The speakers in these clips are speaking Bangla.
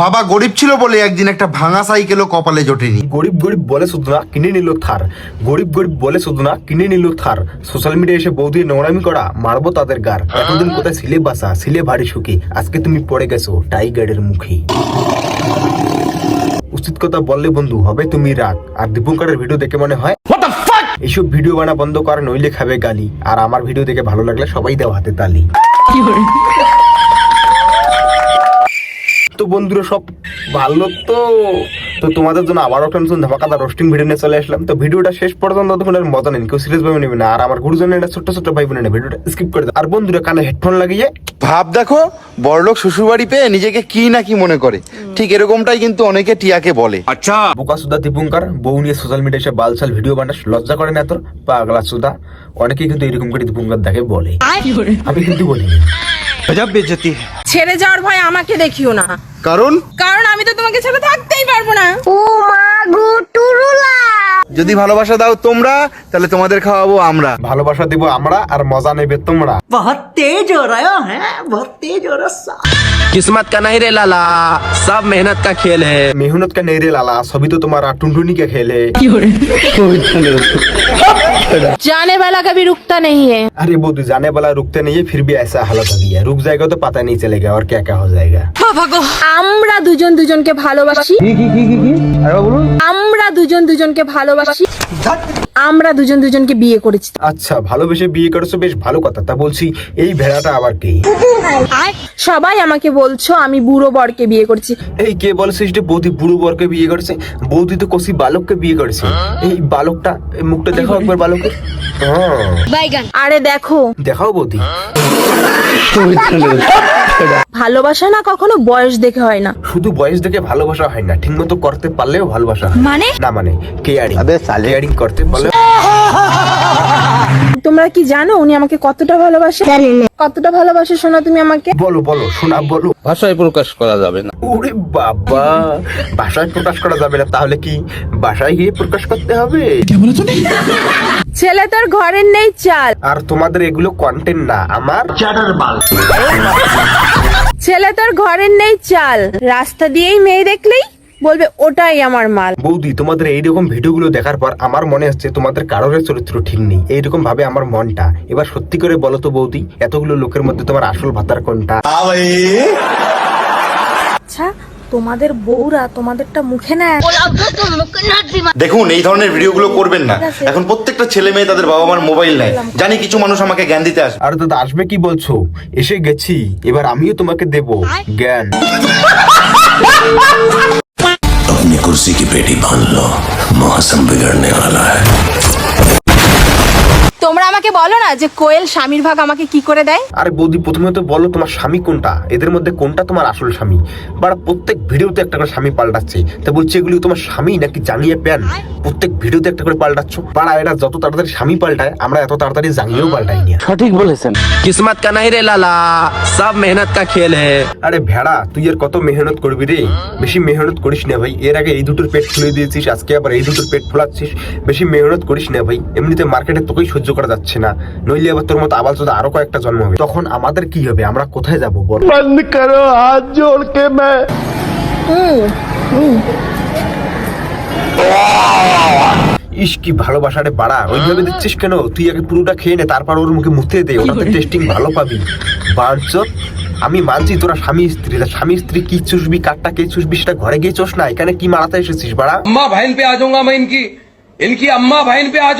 বাবা গরিব ছিল বলে একদিন একটা ভাঙা সাইকেলও কপালে জোটেনি। গরিব গরিব বলে শুধু না কিনে নিল থার। গরিব গরিব বলে শুধু না কিনে নিল থার। সোশ্যাল মিডিয়া এসে বৌদি নোংরামি করা মারবো তাদের গার। এতদিন কোথায় সিলে বাসা? সিলে ভারী সুখী। আজকে তুমি পড়ে গেছো টাইগারের মুখে উচিত কথা বললে বন্ধু হবে তুমি রাগ। আর দীপঙ্করের ভিডিও দেখে মনে হয় এইসব ভিডিও বানা বন্ধ কর নইলে খাবে গালি। আর আমার ভিডিও দেখে ভালো লাগলে সবাই দেওয়া হাতে তালি। তো বন্ধুরা সব ভালো তো? তো তোমাদের জন্য আবারও একটা নতুন ধামাকাদার রোস্টিং ভিডিও নিয়ে চলে আসলাম। তো ভিডিওটা শেষ পর্যন্ত তখন আর মজা নেই কেউ সিরিয়াস ভাবে নেবে না। আর আমার গুরুজনের এটা ছোট্ট ছোট্ট ভাই বোনের ভিডিওটা স্কিপ করে দাও। আর বন্ধুরা কানে হেডফোন লাগিয়ে ভাব দেখো বড়লোক শ্বশুরবাড়ি পেয়ে নিজেকে কি না কি মনে করে। ঠিক এরকমটাই কিন্তু অনেকে টিয়াকে বলে। আচ্ছা। বোকা সুদা দীপঙ্কর বউ নিয়ে সোশ্যাল মিডিয়ায় এসে বালসাল ভিডিও বানাস লজ্জা করে না তোর? পাগলা সুদা। অনেকেই কিন্তু এরকম করে দীপঙ্কর দেখে বলে। আমি কিন্তু বলি গজব বেজতি ছেড়ে যাওয়ার ভয় আমাকে দেখিও না। কারণ? কারণ আমি তো তোমাকে ছেড়ে থাকতেই পারব না। ও মা গো টুরুলা। যদি ভালোবাসা দাও তোমরা তাহলে তোমাদের খাওয়াবো আমরা। ভালোবাসা দিব আমরা আর মজা নেবে তোমরা। বহুত তেজ হ্যাঁ বহুত তেজ হ্যাঁ, হো किस्मत का नहीं रे लाला सब मेहनत का खेल है मेहनत का नहीं रे लाला सभी तो तुम्हारा टुनटुनी के खेल है जाने वाला कभी रुकता नहीं है अरे वो जाने वाला रुकते नहीं है फिर भी ऐसा हालत हो गया रुक जाएगा तो पता नहीं चलेगा और क्या क्या हो जाएगा আমরা দুজন দুজনকে ভালোবাসি আমরা দুজন দুজনকে ভালোবাসি আমরা দুজন দুজনকে বিয়ে করেছি। আচ্ছা ভালোবেসে বিয়ে করেছ বেশ ভালো কথা। তা বলছি এই ভেড়াটা আবার কে? সবাই আমাকে বলছো আমি বুড়ো বরকে বিয়ে করেছি। এই কে বলছিস যে বৌদি বুড়ো বরকে বিয়ে করেছে? বৌদি তো কষি বালককে বিয়ে করেছে। এই বালকটা এই মুখটা দেখো একবার বালককে। হ্যাঁ। আরে দেখো। দেখাও বৌদি। ভালোবাসা না কখনো বয়স দেখে হয় না। শুধু বয়স দেখে ভালোবাসা হয় না ঠিক মতো করতে পারলেও ভালোবাসা হয়। মানে? না মানে কেয়ারিং কেয়ারিং করতে পারলে তোমরা কি জানো উনি আমাকে কতটা ভালোবাসে? জানি না। কতটা ভালোবাসে শোনা তুমি আমাকে? বলো বলো শোনা বলো। ভাষায় প্রকাশ করা যাবে না। ওরে বাবা ভাষায় প্রকাশ করা যাবে না তাহলে কি বাসায় গিয়ে প্রকাশ করতে হবে? ছেলে তোর ঘরের নেই চাল। আর তোমাদের এগুলো কন্টেন্ট না আমার? ছেলে তোর ঘরের নেই চাল। রাস্তা দিয়েই মেয়ে দেখলেই বলবে ওটাই আমার মাল। বৌদি তোমাদের এইরকম ভিডিওগুলো দেখার পর আমার মনে হচ্ছে তোমাদের কারোর চরিত্র ঠিক নেই। এইরকম ভাবে আমার মনটা। এবার সত্যি করে বলো তো বৌদি এতগুলো লোকের মধ্যে তোমার আসল ভাতার কোনটা? আচ্ছা তোমাদের বউরা তোমাদেরটা মুখে নেয় দেখুন এই ধরনের ভিডিওগুলো করবেন না এখন প্রত্যেকটা ছেলে মেয়ে তাদের বাবা মার মোবাইল নেয় জানি কিছু মানুষ আমাকে জ্ঞান দিতে আসে আর দাদা আসবে কি বলছো এসে গেছি এবার আমিও তোমাকে দেব জ্ঞান अपनी कुर्सी की पेटी बांध लो मौसम बिगड़ने वाला है তোমরা আমাকে বলো না যে কোয়েল স্বামীর ভাগ আমাকে কি করে দেয়? আরে বৌদি প্রথমে তো বলো তোমার স্বামী কোনটা? এদের মধ্যে কোনটা তোমার আসল স্বামী? বা প্রত্যেক ভিডিওতে একটা করে স্বামী পাল্টাচ্ছে। তা বলছি এগুলি তোমার স্বামী নাকি জাঙ্গিয়ে প্যান? প্রত্যেক ভিডিওতে একটা করে পাল্টাচ্ছ? পাড়া এরা যত তাড়াতাড়ি স্বামী পাল্টায় আমরা এত তাড়াতাড়ি জাঙ্গিয়েও পাল্টাই নি। সঠিক বলেছেন। কিসমত কা নাই রে লালা সব মেহনত কা খেল হে। আরে ভেড়া তুই এর কত মেহনত করবি রে? বেশি মেহনত করিস না ভাই। এর আগে এই দুটোর পেট ফুলে দিয়েছিস আজকে আবার এই দুটোর পেট ফুলাচ্ছিস। বেশি মেহনত করিস না ভাই। এমনিতে মার্কেটে তোকেই সহ্য করা যাচ্ছে। পারছি না। নইলে এবার তোর মতো আবার যদি আরও কয়েকটা জন্ম হবে। তখন আমাদের কি হবে? আমরা কোথায় যাব ভালোবাসারে বাড়া। ওইভাবে দিচ্ছিস কেন? তুই আগে পুরোটা খেয়ে নে তারপর ওর মুখে মুখে দে। ওটা টেস্টিং ভালো পাবি। আমি মানছি তোরা স্বামী স্ত্রী। স্বামী স্ত্রী কি চুষবি কাটটা কে চুষবি সেটা ঘরে গিয়ে চোষ না। এখানে কি মারাতে এসেছিস বাড়া? মা ভাইন পে আজ যাউঙ্গা মা ইনকি। ইনকি আম্মা ভাইন পে আ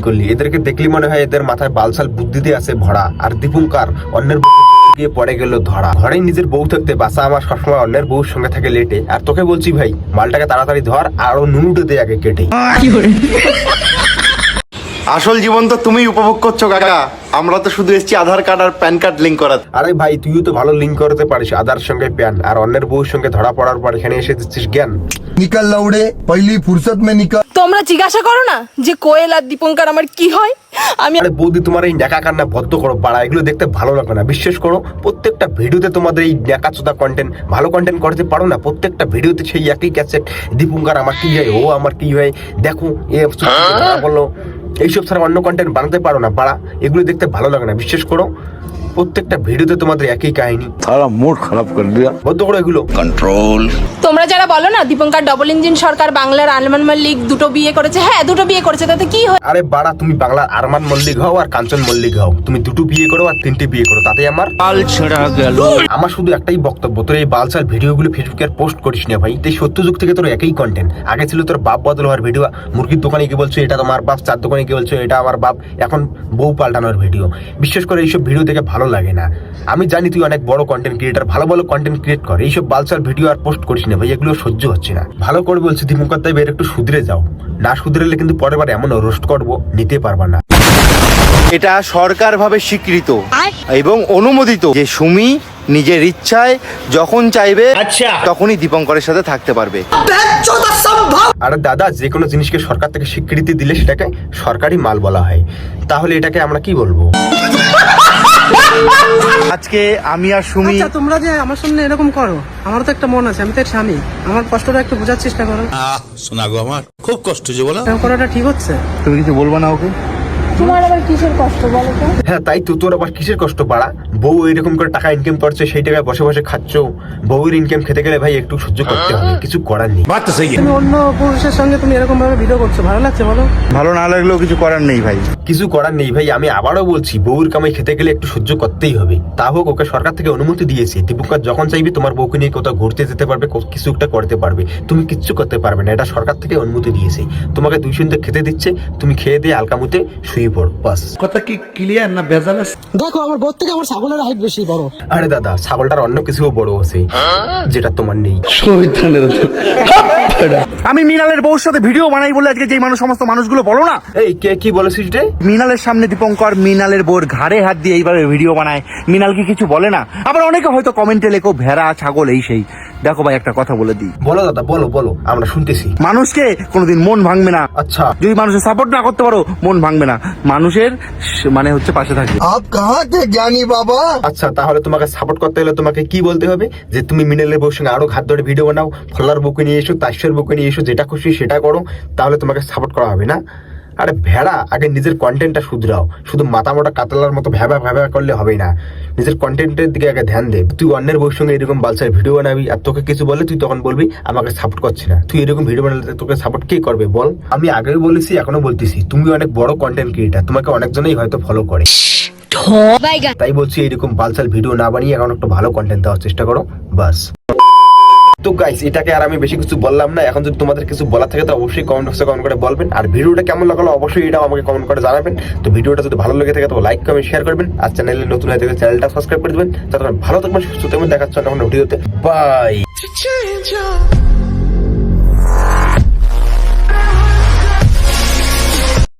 করলি? এদেরকে দেখলি মনে হয় এদের মাথায় আছে ভরা। আর দীপুঙ্কার অন্যের ধরা। নিজের বউ থাকতে আমার সবসময় অন্যের বউর সঙ্গে থাকে লেটে। আর তোকে বলছি ভাই মালটাকে তাড়াতাড়ি ধর আর ও নুনুটে দে আগে কেটে। আসল জীবন তো তুমি উপভোগ করছ কাকা। আমরা তো শুধু এসেছি আধার কার্ড আর প্যান কার্ড লিঙ্ক করাতে। আরে ভাই তুইও তো ভালো লিঙ্ক করতে পারিস আধার সঙ্গে প্যান। আর অন্যের বউর সঙ্গে ধরা পড়ার পর এখানে এসে দিচ্ছিস জ্ঞান। নিকাল লাউড়ে পহলি ফুরসত মে নিকাল। তোমরা জিজ্ঞাসা করো না যে কোয়েল আর দীপঙ্কর আমার কি হয়? আমি আরে বৌদি তোমার এই ন্যাকা কান্না বদ্ধ করো পাড়া এগুলো দেখতে ভালো লাগে না। বিশ্বাস করো প্রত্যেকটা ভিডিওতে তোমাদের এই ন্যাকা চোদা কন্টেন্ট ভালো কন্টেন্ট করতে পারো না। প্রত্যেকটা ভিডিওতে সেই একই ক্যাসেট দীপঙ্কর আমার কি হয়? ও আমার কি হয়? দেখো এ হ্যাঁ? বলল এইসব ছাড়া অন্য কন্টেন্ট বানাতে পারো না, বাড়া। এগুলো দেখতে ভালো লাগে না। বিশ্বাস করো প্রত্যেকটা ভিডিওতে তোমাদের একই কাহিনী। সারা মুড খারাপ করে দিয়া। বদ্ধ করে এগুলো। কন্ট্রোল তোমরা যারা বলো না দীপঙ্কর ডবল ইঞ্জিন সরকার বাংলার আলমান মল্লিক দুটো বিয়ে করেছে। হ্যাঁ দুটো বিয়ে করেছে তাতে কি হয়? আরে বাড়া তুমি বাংলার আরমান মল্লিক হও আর কাঞ্চন মল্লিক হও। তুমি দুটো বিয়ে করো আর তিনটে বিয়ে করো তাতে আমার বাল ছেঁড়া গেল। আমার শুধু একটাই বক্তব্য তোর এই বালসাল ভিডিওগুলো ফেসবুকে আর পোস্ট করিস না ভাই। এই সত্য যুগ থেকে তোর একই কন্টেন্ট আগে ছিল তোর বাপ বদল হওয়ার ভিডিও মুরগির দোকানে গিয়ে বলছো এটা তোমার বাপ চার দোকানে গিয়ে বলছো এটা আমার বাপ। এখন বউ পাল্টানোর ভিডিও বিশ্বাস করে এইসব ভিডিও থেকে ভালো লাগে না। আমি জানি তুই অনেক বড় কন্টেন্ট ক্রিয়েটার ভালো ভালো কন্টেন্ট ক্রিয়েট কর। এইসব বালসাল ভিডিও আর পোস্ট করিস না ভাই এগুলো সহ্য হচ্ছে না। ভালো করে বলছি দীপঙ্কর তাই এর একটু সুধরে যাও। না সুধরেলে কিন্তু পরের বার এমন রোস্ট করব নিতে পারবা না। এটা সরকার ভাবে স্বীকৃত এবং অনুমোদিত যে সুমি নিজের ইচ্ছায় যখন চাইবে তখনই দীপঙ্করের সাথে থাকতে পারবে। আর দাদা যে কোনো জিনিসকে সরকার থেকে স্বীকৃতি দিলে সেটাকে সরকারি মাল বলা হয়। তাহলে এটাকে আমরা কি বলব? আজকে আমি আর সুমি আচ্ছা তোমরা যে আমার সামনে এরকম করো আমারও তো একটা মন আছে আমি তো এর স্বামী। আমার কষ্টটা একটু বোঝার চেষ্টা করো। শোনা গো আমার। খুব কষ্ট যে বলো। করাটা ঠিক হচ্ছে? তুমি কিছু বলব না ওকে? হ্যাঁ তাই তো তোর আবার কিসের কষ্ট বাড়া? বউ এরকম করে টাকা ইনকাম করছে সেই টাকায় বসে বসে খাচ্ছ। ইনকাম খেতে গেলে ভাই একটু সহ্য করতে হবে কিছু করার নেই। তুমি অন্য পুরুষের সঙ্গে তুমি এরকম ভাবে ভিডিও করছ ভালো লাগছে বলো? ভালো না লাগলেও কিছু করার নেই ভাই। কিছু করার নেই ভাই আমি আবারও বলছি বউর কামাই খেতে গেলে একটু সহ্য করতেই হবে। তা হোক ওকে সরকার থেকে অনুমতি দিয়েছি। দীপঙ্কর যখন চাইবে তোমার বউকে নিয়ে কোথাও ঘুরতে যেতে পারবে কিছু একটা করতে পারবে। তুমি কিচ্ছু করতে পারবে না এটা সরকার থেকে অনুমতি দিয়েছে। তোমাকে দুই খেতে দিচ্ছে তুমি খেয়ে দিয়ে আলকামুতে শুয়ে পড়ো বাস। দেখো আমার বোধ থেকে আমার ছাগলের হাইট বেশি বড়। আরে দাদা ছাগলটার অন্য কিছুও বড় আছে যেটা তোমার নেই। আমি মিনালের বউর সাথে ভিডিও বানাই বলে আজকে যে মানুষ সমস্ত মানুষগুলো বলো না। এই কে কি বলেছিস রে? মিনালের সামনে দীপঙ্কর মিনালের বউর ঘাড়ে হাত দিয়ে এইভাবে ভিডিও বানায়। মিনাল কি কিছু বলে না? আবার অনেকে হয়তো কমেন্টে লেখো ভেড়া ছাগল এই সেই। দেখো ভাই একটা কথা বলে দিই। বলো দাদা বলো বলো আমরা শুনতেছি। মানুষকে কোনোদিন মন ভাঙবে না। আচ্ছা। যদি মানুষের সাপোর্ট না করতে পারো মন ভাঙবে না। মানুষের মানে হচ্ছে পাশে থাকবে। আপ বাবা? আচ্ছা তাহলে তোমাকে সাপোর্ট করতে হলে তোমাকে কি বলতে হবে? যে তুমি মিনালের বউর সঙ্গে আরও ঘাত ধরে ভিডিও বানাও ফলার বুকে নিয়ে এসো তাসের বুকে নিয়ে এসো যেটা খুশি সেটা করো তাহলে তোমাকে সাপোর্ট করা হবে না? আরে ভেড়া আগে নিজের কন্টেন্টটা শুধরাও। শুধু মাথা মোটা কাতলার মতো ভ্যাবা ভ্যাবা করলে হবে না। নিজের কন্টেন্টের দিকে আগে ধ্যান দে। তুই অন্যের বউর সঙ্গে এরকম বালসার ভিডিও বানাবি আর তোকে কিছু বলে তুই তখন বলবি আমাকে সাপোর্ট করছে না। তুই এরকম ভিডিও বানালে তোকে সাপোর্ট কে করবে বল? আমি আগেও বলেছি এখনও বলতেছি তুমি অনেক বড় কন্টেন্ট ক্রিয়েটার তোমাকে অনেকজনই হয়তো ফলো করে। তাই বলছি এরকম বালসাল ভিডিও না বানিয়ে এখন একটু ভালো কন্টেন্ট দেওয়ার চেষ্টা করো বাস। তো গাইস এটাকে আর আমি বেশি কিছু বললাম না। এখন যদি তোমাদের কিছু বলার থাকে, তো অবশ্যই কমেন্ট বক্সে কমেন্ট করে বলবেন। আর ভিডিওটা কেমন লাগল, অবশ্যই এটাও আমাকে কমেন্ট করে জানাবেন। তো ভিডিওটা যদি ভালো লেগে থাকে, তো লাইক কমেন্ট শেয়ার করবেন। আর চ্যানেলে নতুন হয়ে থাকে চ্যানেলটা সাবস্ক্রাইব করে দেবেন। তারপর ভালো থাকবেন, সুস্থ থাকবেন। দেখাচ্ছেন এখন ভিডিওতে বাই